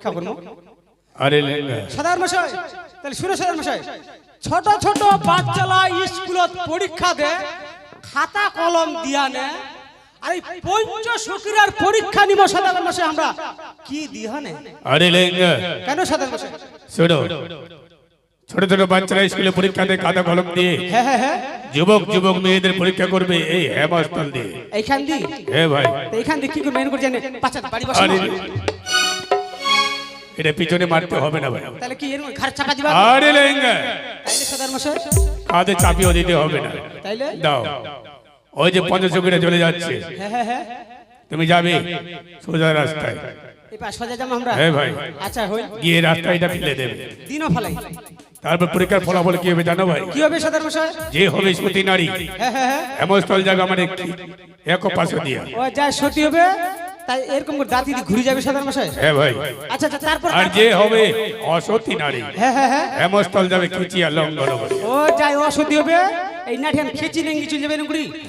পরীক্ষা করব আরে সাধারণ মশাই তাহলে শুনে সাধারণ মশাই। ছোট ছোট বাচ্চালা স্কুলত পরীক্ষা দে খাতা কলম দিয়া নে আর এই পঞ্চ পরীক্ষা নিব সাধারণ মশাই আমরা। কি আরে কেন সাধারণ মশাই? শোনো। ছোট ছোট বাচ্চারা স্কুলে পরীক্ষা দেয় কাদা কলম দিয়ে। হ্যাঁ হ্যাঁ হ্যাঁ। যুবক যুবক মেয়েদের পরীক্ষা করবে এই হেমাস্থল দিয়ে। এইখান দি হ্যাঁ ভাই। এইখান দিয়ে কি করে মেন করে জানে? বাড়ি বসে এটা পিছনে মারতে হবে না ভাই। তাহলে কি এর ঘর চাপা দিবা? আরে লেঙ্গা তাইলে সাধারণ মশাই? কাঁধে চাপিয়ে দিতে হবে না। তাইলে? দাও। ওই যে পঞ্চচকিটা চলে যাচ্ছে। হ্যাঁ হ্যাঁ হ্যাঁ। তুমি যাবে? সোজা রাস্তায়। এই পাশ সোজা যাব আমরা? ভাই। আচ্ছা হই। গিয়ে রাস্তাটা ফেলে দেবে। দিনও ফলাই। তারপর পরীক্ষার ফলাফল কি হবে জানো ভাই? কি হবে সাধারণ মশাই? যে হবে সতী নারী। হ্যাঁ হ্যাঁ হ্যাঁ। জায়গা মানে এক পাশে দিয়া। ও যা সত্যি হবে তাই এরকম করে দাঁতি দিয়ে ঘুরে যাবে সাধারণ মশাই হ্যাঁ ভাই। আচ্ছা আচ্ছা তারপর আর যে হবে অসতী নারী। হ্যাঁ হ্যাঁ হ্যাঁ। হেমস্থল যাবে খিচিয়া লঙ্ঘন করে ও যাই অসত্যি হবে। এই নাঠিয়ান খেচি নেঙ্গি চলে যাবে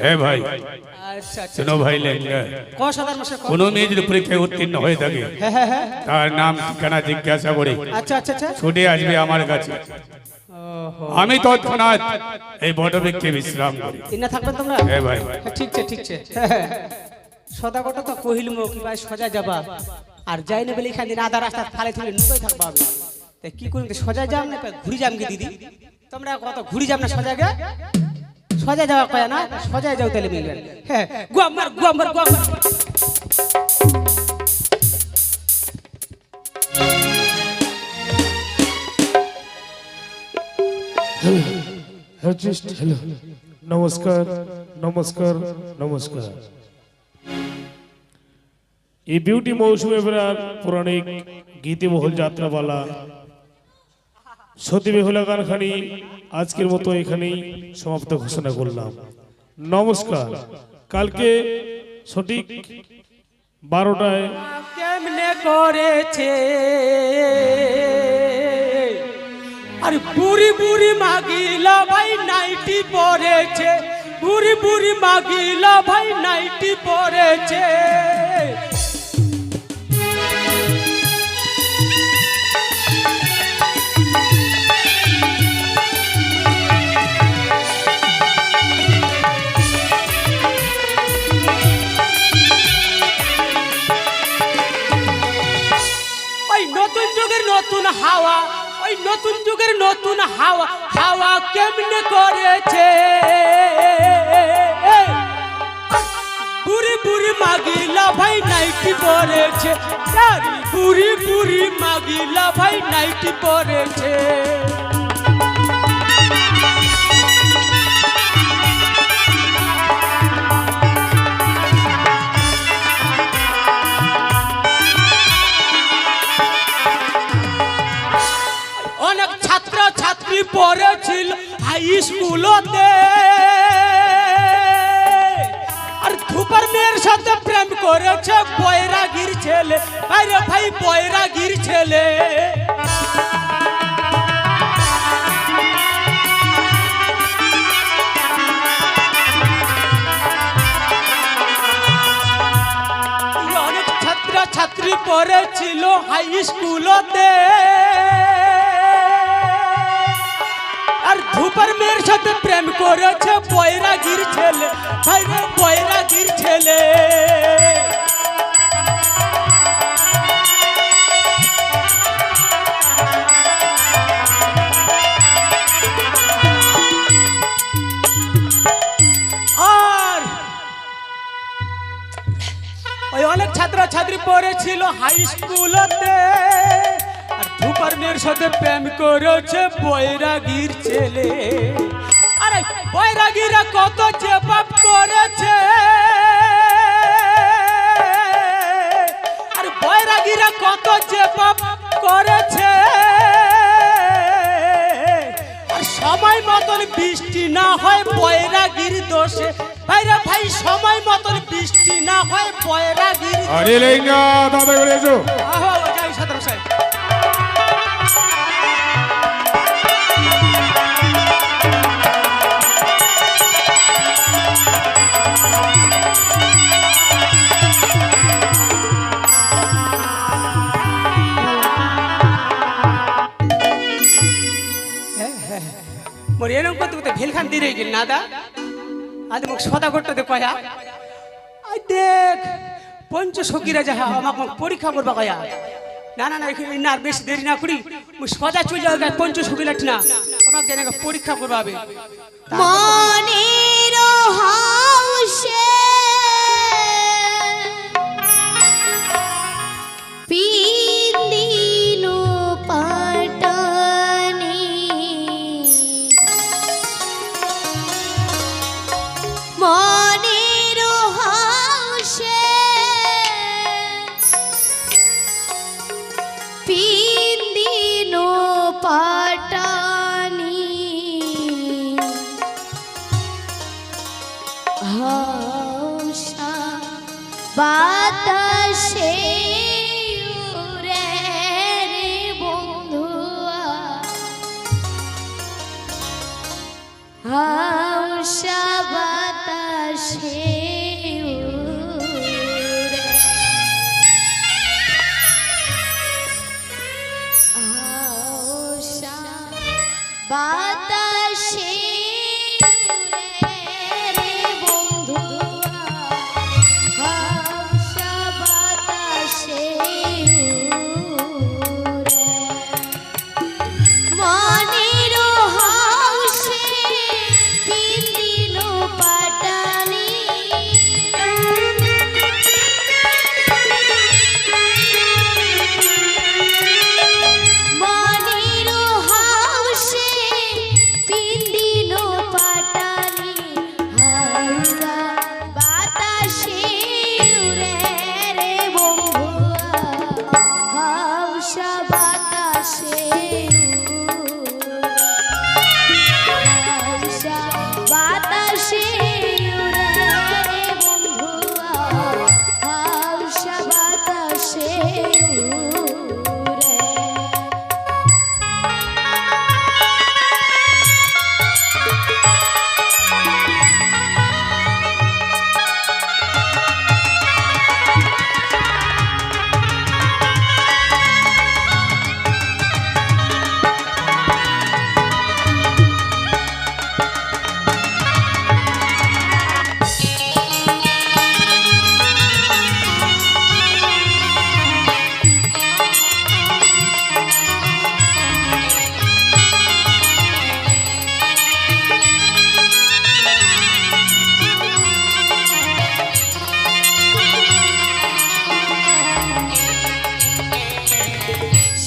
হ্যাঁ ভাই। আচ্ছা আচ্ছা। শোনো ভাই লেঙ্গা। ক সাধারণ মশাই। কোনো মেয়ে যদি পরীক্ষায় উত্তীর্ণ হয়ে থাকে হ্যাঁ হ্যাঁ হ্যাঁ। তার নাম ঠিকানা জিজ্ঞাসা করে আচ্ছা আচ্ছা আচ্ছা। ছুটে আসবে আমার কাছে। আমি তৎক্ষণাৎ এই বটবৃক্ষে বিশ্রাম করি। ইনা থাকবেন তোমরা? হ্যাঁ ভাই। হ্যাঁ, ঠিক আছে ঠিক আছে। সদা কত তো কহিল মো কি যাবা। আর যাই না বলে এখানে আধা রাস্তা ফালে থাকলে নুকাই থাকবা আমি। তাই কি করুন সজা যাম না ঘুরি যাম কি দিদি? তোমরা কত ঘুরি যাম না সজা গে? সজা যাওয়া কয় না? সজা যাও তাহলে হ্যাঁ নমস্কার নমস্কার নমস্কার। এই বিউটি মৌসুমে বেড়ার পৌরাণিক গীতিমহল যাত্রাপালা সতী বেহুলা গানখানি আজকের মতো এখানেই সমাপ্ত ঘোষণা করলাম। নমস্কার। কালকে সঠিক বারোটায় কেমনে করেছে? আর বুড়ি বুড়ি মাগিলা ভাই নাইটি পরেছে। বুড়ি বুড়ি মাগিলা ভাই নাইটি পরেছে। নতুন হাওয়া হাওয়া কেমনে করেছে? পুরি পুরি মাগিলা ভাই নাইটি পরেছে। পুরি পুরি মাগিলা ভাই নাইটি পরেছে। করেছে বয়রাগির ছেলে। আরে ভাই বয়রাগির ছেলে। ছাত্র পড়েছিল হাই স্কুলতে আর ধুপার মেয়ের সাথে প্রেম করেছে বয়রাগির ছেলে। ভাই রে বয়রাগির ছেলে। ছাত্র পড়েছিল হাই স্কুলতে আর ধুপার মেয়ের সাথে প্রেম করেছে বৈরাগীর ছেলে। আরে বৈরাগীরা কত যে পাপ করেছে। আর বৈরাগীরা কত যে করেছে। সময় মতন বৃষ্টি না হয় বৈরাগীর দোষে। ভাইরা ভাই সময় মতন বৃষ্টি না হয় পয়রা গিরি আরে লেঙ্গা দাদা করে এসো। আহো যাই সাধারণ আদি মোক সদা করতে কয়া আই দেখ পঞ্চ সখীরা যাহা আমাকে পরীক্ষা করবা কয়া। না না না না বেশি দেরি না করি। মু সদা চলে যাবে পঞ্চ সখীরা না আমাকে পরীক্ষা করবাবে মনে বর্ষা বাতাসে।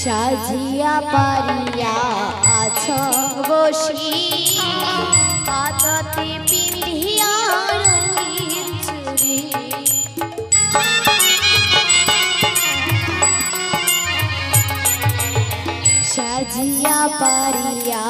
সাজিয়া পারিয়া আছ বসি। আদতে পিন্ধিয়া রঙিন চুরি সাজিয়া পারিয়া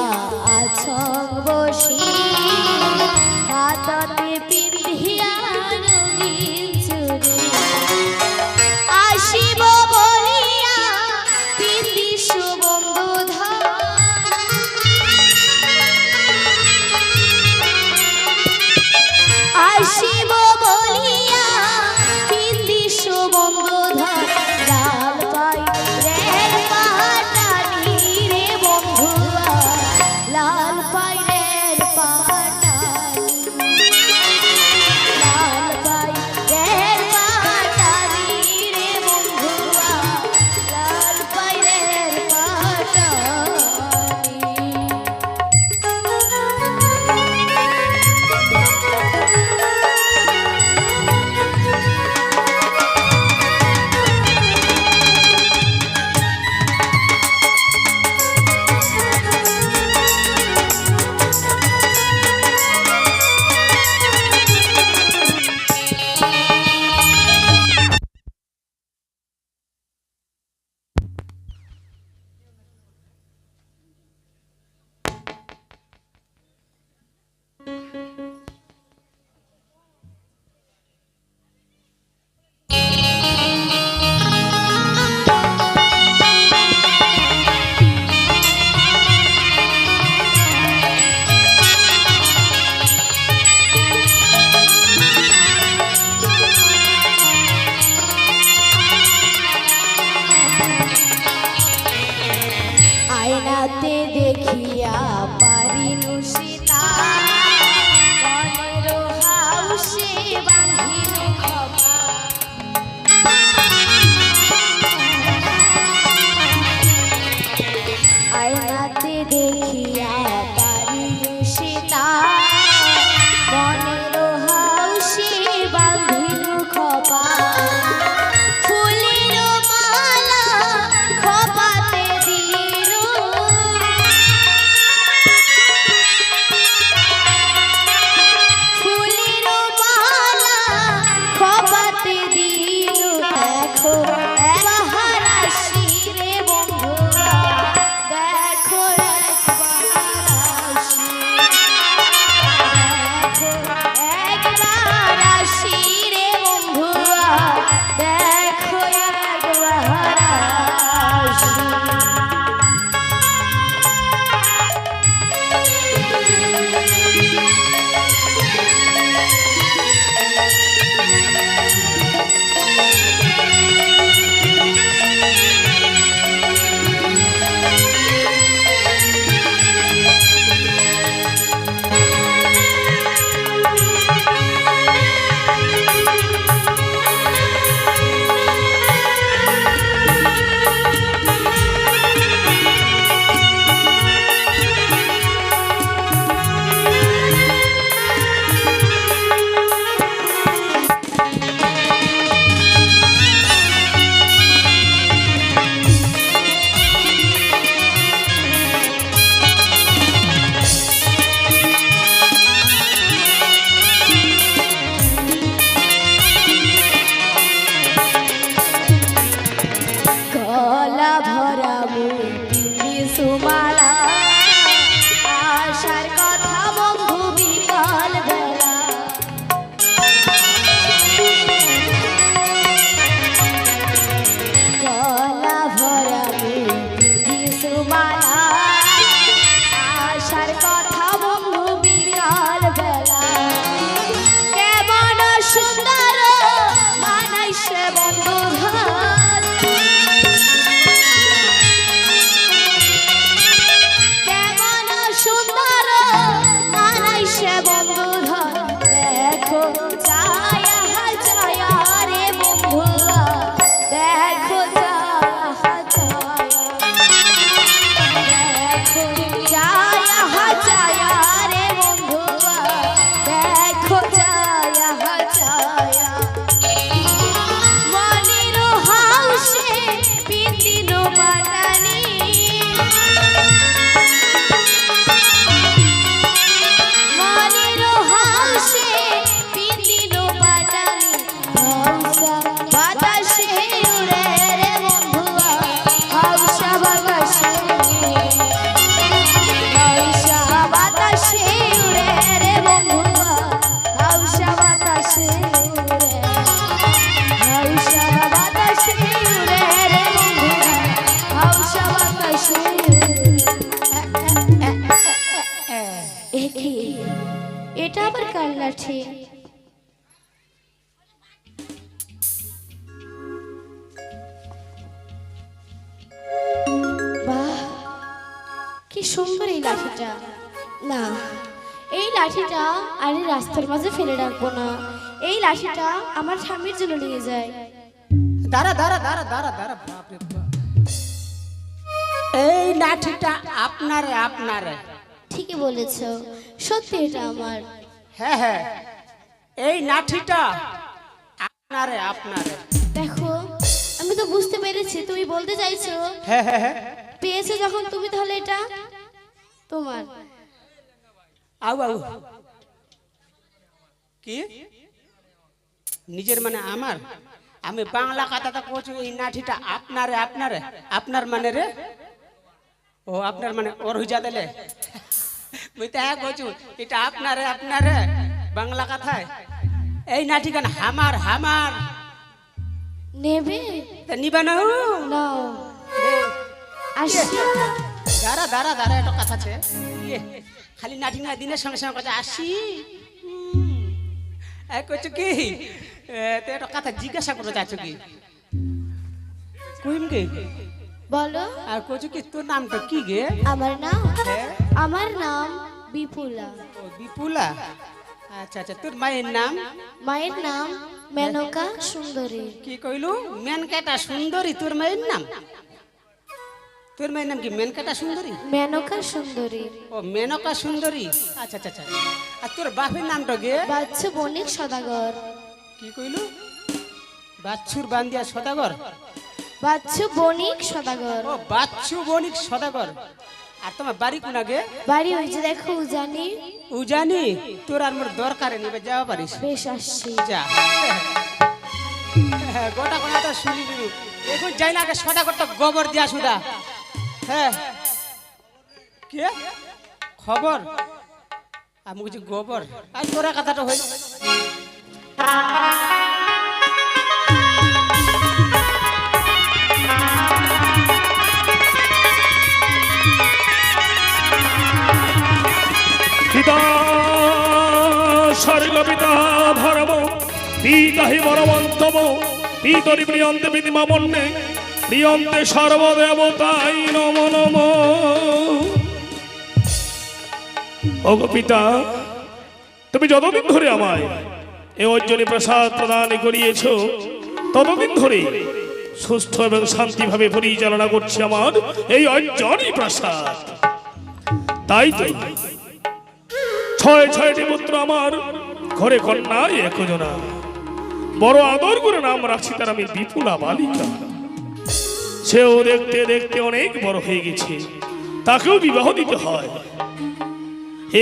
আবার বাহ কি সুন্দর এই লাঠিটা। না এই লাঠিটা আর রাস্তার মাঝে ফেলে রাখব না। এই লাঠিটা আমার স্বামীর জন্য নিয়ে যায়। দাঁড়া দাঁড়া দাঁড়া দাঁড়া দাঁড়া এই লাঠিটা আপনারে আপনারে। ঠিকই বলেছ সত্যি এটা আমার। হ্যাঁ হ্যাঁ। এই লাঠিটা আপনারে আপনারে। দেখো আমি তো বুঝতে পেরেছি তুমি বলতে চাইছো। হ্যাঁ হ্যাঁ হ্যাঁ। পেয়েছ যখন তুমি তাহলে এটা? তোমার। আউ আউ। কি? নিজের মানে আমার? আমি বাংলা কথাটা কইছি এই নাঠিটা আপনারে আপনারে। আপনার মানে রে? ও আপনার মানে ওর হুজা দিলে? হ্যাঁ এটা আপনারে আপনারে। বাংলা কথায়। এই হামার হামার। নেবে? তা নিবা না নাও। আসি। দাঁড়া দাঁড়া দাঁড়া একটা কথা আছে। খালি নাটি না দিনের সঙ্গে সঙ্গে কথা আসি। এই কি? তো একটা কথা জিজ্ঞাসা করে যাচ্ছ কি? কইম কি? বলো। আর কইছো কি তোর নামটা কি গে? আমার নাম? হ্যাঁ? আমার নাম বিপুলা। ও বিপুলা? আচ্ছা আচ্ছা তোর মায়ের নাম? মায়ের নাম মেনকা সুন্দরী। কি কইলু? মেনকাটা সুন্দরী তোর মায়ের নাম? তোর মায়ের নাম কি মেনকাটা সুন্দরী? মেনকা সুন্দরী। ও মেনকা সুন্দরী। আচ্ছা আচ্ছা আচ্ছা। আর তোর বাপের নামটা গে বাচ্চা বণিক সদাগর। কি কইলু? বাচ্চুর বান্দিয়া সদাগর? বাচ্চু বণিক সদাগর। ও বাচ্চু বণিক সদাগর। আর তোমার বাড়ি কোনাগে বাড়ি ওই যে দেখো জানি উজানি? তোর আর মোর দরকারে নিবে যাওয়া পারিস বেশ আসছি। যা। হ্যাঁ, গোটা কথা শুনি দিলু এখন যাই না আগে সদাগর তো গোবর দিয়া সুদা। হ্যাঁ। কে? খবর? আমি কিছু গোবর। আর তোরা কথাটা হইল। হি বরমন্তম পিতরি প্রিয়ন্তে পিতিমা বন্যে, প্রিয়ন্তে সর্বদেবতাই নম নম। ওগো পিতা, তুমি যতদিন ধরে আমায় এ অর্জনী প্রসাদ প্রদান করিয়েছ, ততদিন ধরে সুস্থ এবং শান্তিভাবে পরিচালনা করছে আমার এই অর্জনী প্রসাদ। তাই তো ছয় ছয়টি পুত্র আমার ঘরে কন্যা একজনা। বড় আদর করে নাম রাখছি তার আমি বিপুলা বালিকা। সেও দেখতে দেখতে অনেক বড় হয়ে গেছে। তাকেও বিবাহ দিতে হয়।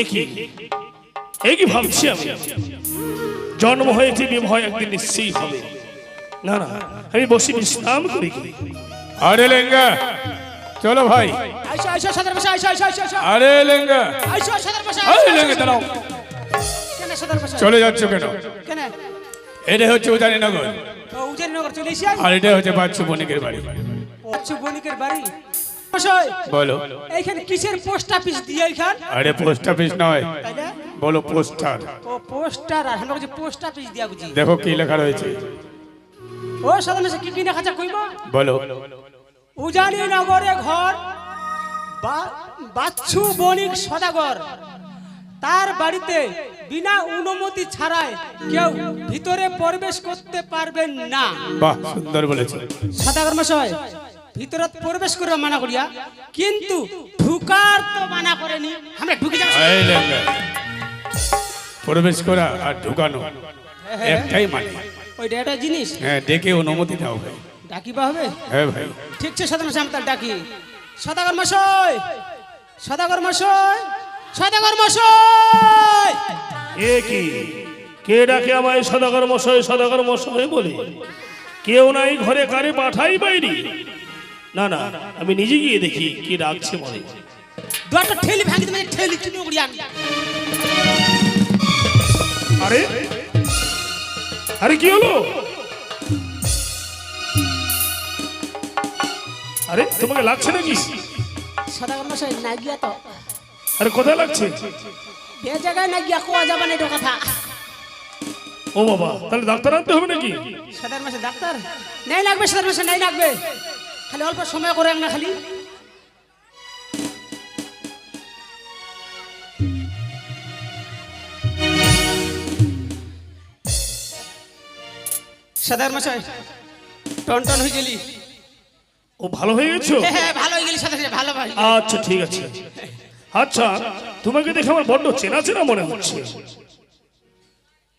একই একই ভাবছি আমি? জন্ম হয়েছে বিবাহ একদিন নিশ্চয়ই হবে। না না আমি বসে বিশ্রাম করি। আরে লেঙ্গা চলো ভাই। আরে লেঙ্গা। আরে লেঙ্গা দাঁড়াও। কেন চলে যাচ্ছ কেন? কেন? এটা হচ্ছে উদানীনগর ও উজানি নগর চলে এসে আর এটা হচ্ছে বাচ্চু বণিকের বাড়ি। আচ্ছা বণিকের বাড়ি? বলো। এইখানে কিসের পোস্ট অফিস দিয়ে এইখান? আরে পোস্ট অফিস নয়। বলো পোস্টার। ও পোস্টার আর আমরা কাছে পোস্ট অফিস দিয়া বুঝি। দেখো কি লেখা রয়েছে। ও সাধারণ কি কইবা? বলো। উজানি নগরে ঘর বা- বাচ্চু বণিক সদাগর। তার বাড়িতে বিনা অনুমতি ছাড়াই কেউ ভিতরে প্রবেশ করতে পারবেন না। বাহ সুন্দর বলেছে। সদাগর মশাই ভিতরে প্রবেশ করে মানা করিয়া কিন্তু ঢুকার তো মানা করেনি। আমরা ঢুকে যাব প্রবেশ করা আর ঢুকানো একটাই মানে। ওইটা একটা জিনিস। হ্যাঁ ডেকে অনুমতি দাও ভাই। ডাকিবা হবে? হ্যাঁ ভাই। ঠিক আছে আমি তার ডাকি। সদাগর মশাই সদাগর মশাই সদাগর মশাই! এ কি? কে ডাকে আমায় সদাগর মশাই সদাগর মশাই বলে? কেউ নাই ঘরে কারে পাঠাই বাইরি? না না আমি নিজে গিয়ে দেখি কি ডাকছে মনে দুয়ারটা ঠেলি ভাঙি দেবে ঠেলি কিনে উড়িয়ে আনবি আরে? আরে কি হলো? আরে তোমাকে লাগছে নাকি? সদাগর মশাই না গিয়া তো। আরে কোথায় লাগছে? বে জায়গায় না গিয়া কোয়া যাবে না এটা কথা। ও বাবা তাহলে ডাক্তার আনতে হবে নাকি? সদাগর মশাই ডাক্তার? নাই লাগবে সদাগর মশাই নাই লাগবে। খালি অল্প সময় করে না খালি। সদাগর মশাই টন টন হয়ে গেলি। ও ভালো হয়ে গেছো? হ্যাঁ, হ্যাঁ ভালো হয়ে গেলি সদাগর ভালো ভাই আচ্ছা ঠিক আছে। আচ্ছা তোমাকে দেখে আমার বড্ড চেনা চেনা মনে হচ্ছে।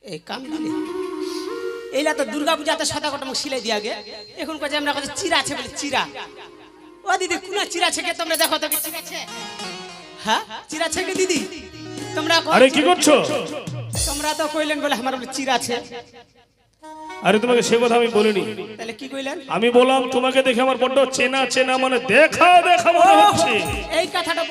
এই কাম দিলে এইলা তো দুর্গা পূজাতে সাদা কটা মুখ সিলাই দিয়া গে। এখন কাজে আমরা কাছে চিরা আছে বলে চিরা। ও দিদি কোনা চিরা আছে কে তোমরা দেখো তো কি চিরা আছে। হ্যাঁ? চিরা আছে কে দিদি? তোমরা আরে কি করছ? তোমরা তো কইলেন বলে আমার বলে চিরা আছে। আরে তোমাকে সে কথা আমি বলিনি। তাহলে কি কইলেন? আমি বললাম তোমাকে দেখে আমার বড্ড চেনা চেনা মানে দেখা দেখা মনে হচ্ছে। এই কথাটা